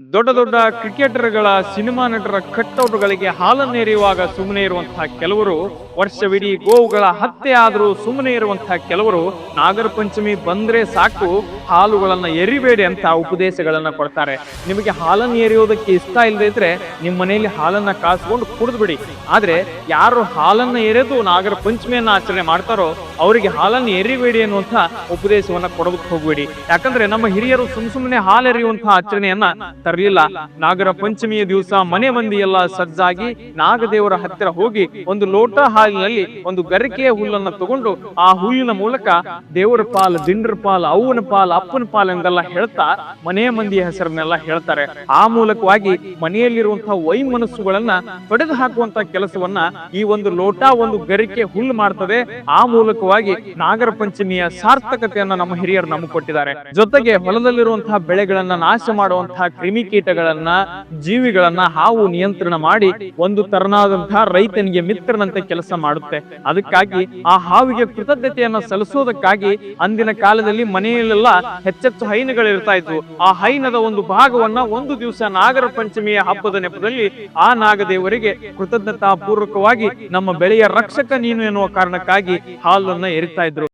ದೊಡ್ಡ ದೊಡ್ಡ ಕ್ರಿಕೆಟರ್ಗಳ, ಸಿನಿಮಾ ನಟರ ಕಟ್ಔಟ್ಗಳಿಗೆ ಹಾಲನ್ನು ಎರೆಯುವಾಗ ಸುಮ್ಮನೆ ಇರುವಂತಹ ಕೆಲವರು, ವರ್ಷವಿಡೀ ಗೋವುಗಳ ಹತ್ಯೆ ಆದರೂ ಸುಮ್ಮನೆ ಇರುವಂತಹ ಕೆಲವರು ನಾಗರ ಪಂಚಮಿ ಬಂದ್ರೆ ಸಾಕು, ಹಾಲುಗಳನ್ನ ಎರಿಬೇಡಿ ಅಂತ ಉಪದೇಶಗಳನ್ನ ಕೊಡ್ತಾರೆ. ನಿಮಗೆ ಹಾಲನ್ನು ಎರೆಯೋದಕ್ಕೆ ಇಷ್ಟ ಇಲ್ಲದೆ ಇದ್ರೆ ನಿಮ್ಮ ಮನೆಯಲ್ಲಿ ಹಾಲನ್ನ ಕಾಸ್ಕೊಂಡು ಕುಡಿದು ಬಿಡಿ ಆದ್ರೆ ಯಾರು ಹಾಲನ್ನ ಎರೆದು ನಾಗರ ಪಂಚಮಿಯನ್ನ ಆಚರಣೆ ಮಾಡ್ತಾರೋ ಅವರಿಗೆ ಹಾಲನ್ನು ಎರಿಬೇಡಿ ಅನ್ನುವಂತ ಉಪದೇಶವನ್ನ ಕೊಡೋದಕ್ಕೆ ಹೋಗ್ಬೇಡಿ. ಯಾಕಂದ್ರೆ ನಮ್ಮ ಹಿರಿಯರು ಸುಮ್ ಸುಮ್ಮನೆ ಹಾಲೆರೆಯುವಂತಹ ಆಚರಣೆಯನ್ನ ತರಲಿಲ್ಲ. ನಾಗರ ಪಂಚಮಿಯ ದಿವಸ ಮನೆ ಮಂದಿ ಎಲ್ಲ ಸಜ್ಜಾಗಿ ನಾಗದೇವರ ಹತ್ತಿರ ಹೋಗಿ ಒಂದು ಲೋಟ ಹಾಲಿನಲ್ಲಿ ಒಂದು ಗರಿಕೆಯ ಹುಲ್ಲನ್ನು ತಗೊಂಡು ಆ ಹುಲ್ಲಿನ ಮೂಲಕ ದೇವರ ಪಾಲ್, ದಿಂಡ್ರ ಪಾಲ್, ಅವ್ವನ ಪಾಲ್, ಅಪ್ಪನ ಪಾಲ್ ಎಂದೆಲ್ಲ ಹೇಳ್ತಾ ಮನೆಯ ಮಂದಿಯ ಹೆಸರನ್ನೆಲ್ಲ ಹೇಳ್ತಾರೆ. ಆ ಮೂಲಕವಾಗಿ ಮನೆಯಲ್ಲಿರುವಂತಹ ವೈ ಮನಸ್ಸುಗಳನ್ನ ತೊಡೆದು ಹಾಕುವಂತ ಕೆಲಸವನ್ನ ಈ ಒಂದು ಲೋಟ, ಒಂದು ಗರಿಕೆ, ಹುಲ್ಲು ಮಾಡ್ತದೆ. ಆ ಮೂಲಕವಾಗಿ ನಾಗರ ಪಂಚಮಿಯ ಸಾರ್ಥಕತೆಯನ್ನ ನಮ್ಮ ಹಿರಿಯರು ನಮಗೆ ಕೊಟ್ಟಿದ್ದಾರೆ. ಜೊತೆಗೆ ಹೊಲದಲ್ಲಿರುವಂತಹ ಬೆಳೆಗಳನ್ನ ನಾಶ ಮಾಡುವಂತಹ ಕ್ರಿಮಿಕೀಟಗಳನ್ನ, ಜೀವಿಗಳನ್ನ ಹಾವು ನಿಯಂತ್ರಣ ಮಾಡಿ ಒಂದು ತರನಾದಂತಹ ರೈತನಿಗೆ ಮಿತ್ರನಂತೆ ಕೆಲಸ ಮಾಡುತ್ತೆ. ಅದಕ್ಕಾಗಿ ಆ ಹಾವಿಗೆ ಕೃತಜ್ಞತೆಯನ್ನ ಸಲ್ಲಿಸೋದಕ್ಕಾಗಿ ಅಂದಿನ ಕಾಲದಲ್ಲಿ ಮನೆಯಲ್ಲೆಲ್ಲ ಹೆಚ್ಚೆಚ್ಚು ಹೈನುಗಳು ಇರ್ತಾ ಇದ್ವು. ಆ ಹೈನದ ಒಂದು ಭಾಗವನ್ನ ಒಂದು ದಿವಸ ನಾಗರ ಪಂಚಮಿಯ ಹಬ್ಬದ ನೆಪದಲ್ಲಿ ಆ ನಾಗದೇವರಿಗೆ ಕೃತಜ್ಞತಾ ಪೂರ್ವಕವಾಗಿ ನಮ್ಮ ಬೆಳೆಯ ರಕ್ಷಕ ನೀನು ಎನ್ನುವ ಕಾರಣಕ್ಕಾಗಿ ಹಾಲನ್ನ ಎರಿತಾ ಇದ್ರು.